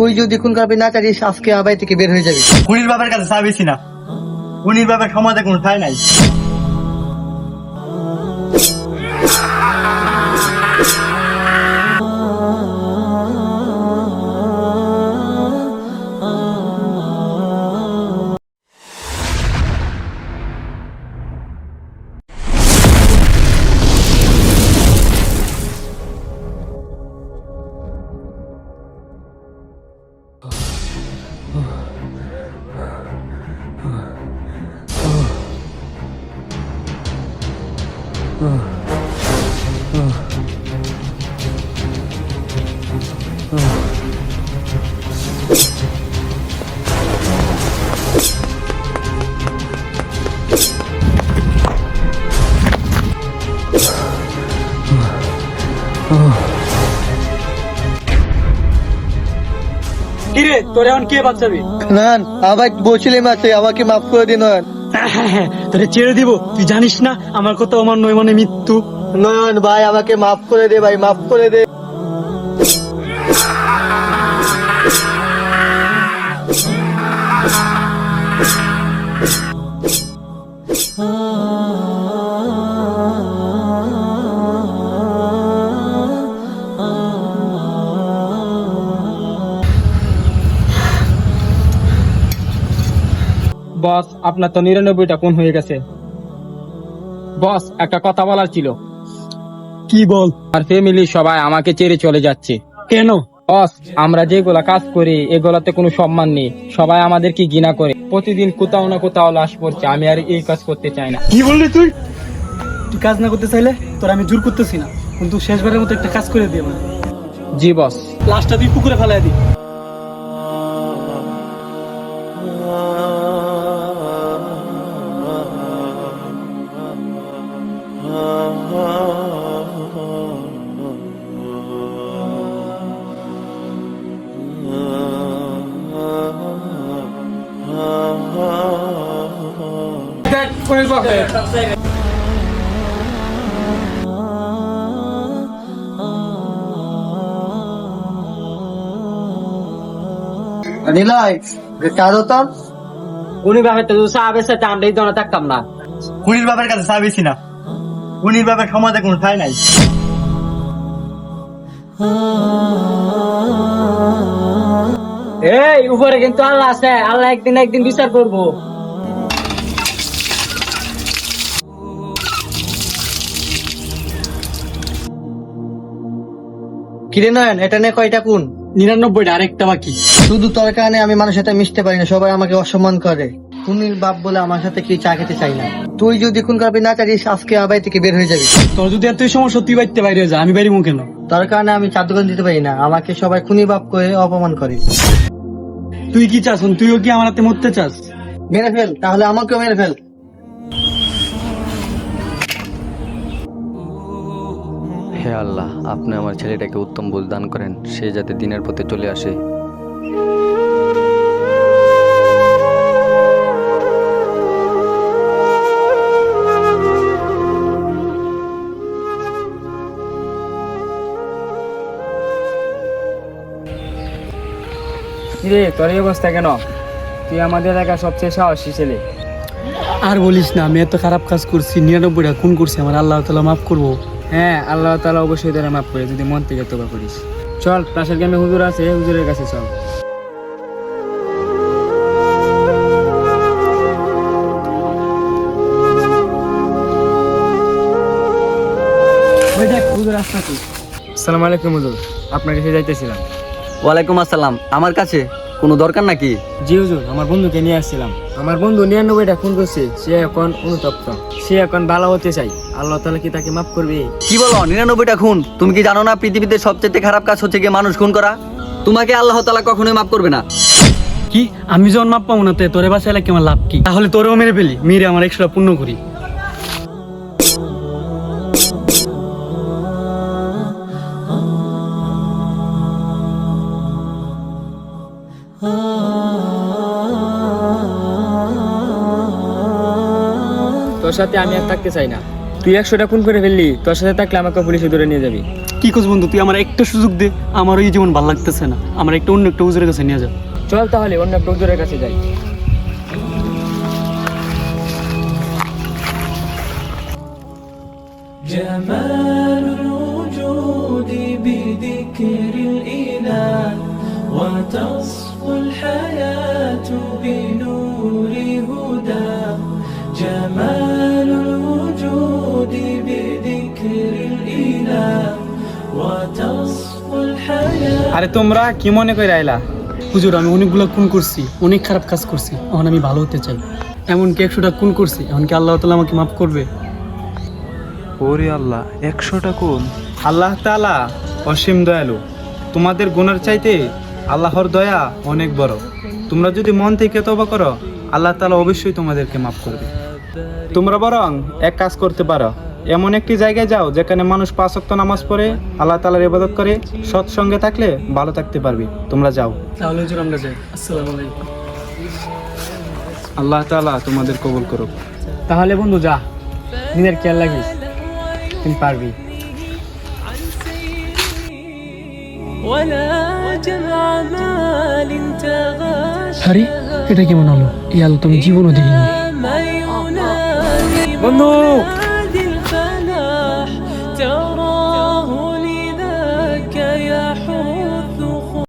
তুই যদি খুন করবি না চারিস আজকে আবাই থেকে বের হয়ে যাবি। খুনির বাবার কাছে চাবিছি না। খুনির বাবার ক্ষমতা কোনো ঠাই নাই। তোর এখন কে বাঁচাবি নয়ন আবার বলছিলাম আছে আমাকে মাফ করে দিন তোরে ছেড়ে দিব, তুই জানিস না? আমার কথা আমার নয় মানে মৃত্যু। নয়ন ভাই, আমাকে মাফ করে দে ভাই, মাফ করে দে। বস আপনার তো নিরানব্বইটা কোন হয়ে গেছে। বস একটা কথা বলার ছিল। কি বল? আর ফ্যামিলি সবাই আমাকে ছেড়ে চলে যাচ্ছে। কেন? বস আমরা যেগুলা কাজ করি এগুলাতে কোনো সম্মান নেই। সবাই আমাদেরকে ঘৃণা করে। প্রতিদিন কোথাও না কোথাও লাশ পড়ছে। আমি আর এই কাজ করতে চাই না। কি বললি তুই? তুই কাজ না করতে চাইলে তোর আমি জোর করতেছি না। কিন্তু শেষবারের মতো একটা কাজ করে দিয়ে জি বস। লাশটা তুই পুকুরে ফেলাই দি নিলয় কাজ হতাম উনি তো থাকতাম না। কাছে চাবিছি না। খুনির বাবার সমাজে কোনো ঠাই নাই। এই উপরে কিন্তু আল্লাহ আছে। আল্লাহ একদিন একদিন বিচার করব। কিরে নয়ন এটা নিয়ে কয়টা কোন? নিরানব্বইটা আরেকটা বাকি। শুধু তোর কারণে আমি মানুষের সাথে মিশতে পারি না সবাই আমাকে অসম্মান করে। খুনির বাপ বলে আমার সাথে কি চা খেতে চাই না। তুই যদি খুন করবি না চারিস আজকে আবাই থেকে বের হয়ে যাবি। তোর যদি এতই সমস্যা তুই বাইতে বাইরে যা আমি বাইরে কেন তার কারণে আমি চার দোকান দিতে পারি না আমাকে সবাই খুনি বাপ করে অপমান করে। তুই কি চাস তুইও কি আমার হাতে মরতে চাস? মেরে ফেল তাহলে আমাকেও মেরে ফেল। হে আল্লাহ আপনি আমার ছেলেটাকে উত্তম বুঝ দান করেন সে যাতে দিনের পথে চলে আসে। রে তোর এই অবস্থা কেন? তুই আমাদের এলাকার সবচেয়ে সাহসী ছেলে। আর বলিস না আমি এত খারাপ কাজ করছি নিরানব্বইটা খুন করছি আমার আল্লাহ তালা মাফ করব। হ্যাঁ আল্লাহ তালা অবশ্যই তোরা মাফ করে যদি মন থেকে তোবা করিস। চল পাশের গ্রামে হুজুর আছে হুজুরের কাছে চল। আসসালামু আলাইকুম হুজুর। আপনার কাছে যাইতেছিলাম। ওয়ালাইকুম আসসালাম। আমার কাছে? কোনো দরকার নাকি? জি হুজুর আমার বন্ধুকে নিয়ে আসছিলাম। আমার বন্ধু নিরানব্বইটা খুন করছে সে এখন অনুতপ্ত। সে এখন ভালো হতে চাই। আল্লাহ তালা কি তাকে মাফ করবে? কি বলো নিরানব্বইটা খুন? তুমি কি জানো না পৃথিবীতে সবচেয়ে খারাপ কাজ হচ্ছে গিয়ে মানুষ খুন করা? তোমাকে আল্লাহ তালা কখনোই মাফ করবে না। কি? আমি যখন মাপ পাবো না তো তোরে বাসাইলে কি আমার লাভ কি? তাহলে তোরেও মেরে ফেলি। মেরে আমার একশোটা পূর্ণ করি। তোর সাথে আমি আর থাকতে চাই না তুই একশোটা খুন করে ফেললি তোর সাথে থাকলে আমাকে পুলিশে ধরে নিয়ে যাবি কি করছ বন্ধু তুই আমার একটা সুযোগ দে আমার এই জীবন ভালো লাগতেছে না আমার একটা অন্য একটা হুজুরের কাছে নিয়ে যা চল তাহলে অন্য একটা হুজুরের কাছে যাই جمال الوجود بذكر الإله وتصفو الحياة بنور هدى جمال আরে তোমরা কি মনে করে আইলা? হুজুর আমি অনেকগুলো খুন করছি অনেক খারাপ কাজ করছি এখন আমি ভালো হতে চাই। এমনকি একশোটা খুন করছি এমনকি আল্লাহ তালা আমাকে মাফ করবে। ওরে আল্লাহ একশোটা কোন আল্লাহ তালা অসীম দয়ালু। তোমাদের গুণের চাইতে আল্লাহর দয়া অনেক বড়। তোমরা যদি মন থেকে তবা করো আল্লাহ তালা অবশ্যই তোমাদেরকে মাফ করবে। তোমরা বরং এক কাজ করতে পারো। এমন একটি জায়গায় যাও যেখানে মানুষ পাঁচক্ত নামাজ পড়ে আল্লাহ তালার ইবাদত করে সৎসঙ্গে থাকলে ভালো থাকতে পারবে। তোমরা যাও। তাহলে আল্লাহ তালা তোমাদের কবুল করুক। তাহলে বন্ধু যা। নিজের খেয়াল লাগিস তুমি পারবি। আরে এটা কেমন হলো? ইয়াল তুমি জীবনও দেখিনি। বন্ধু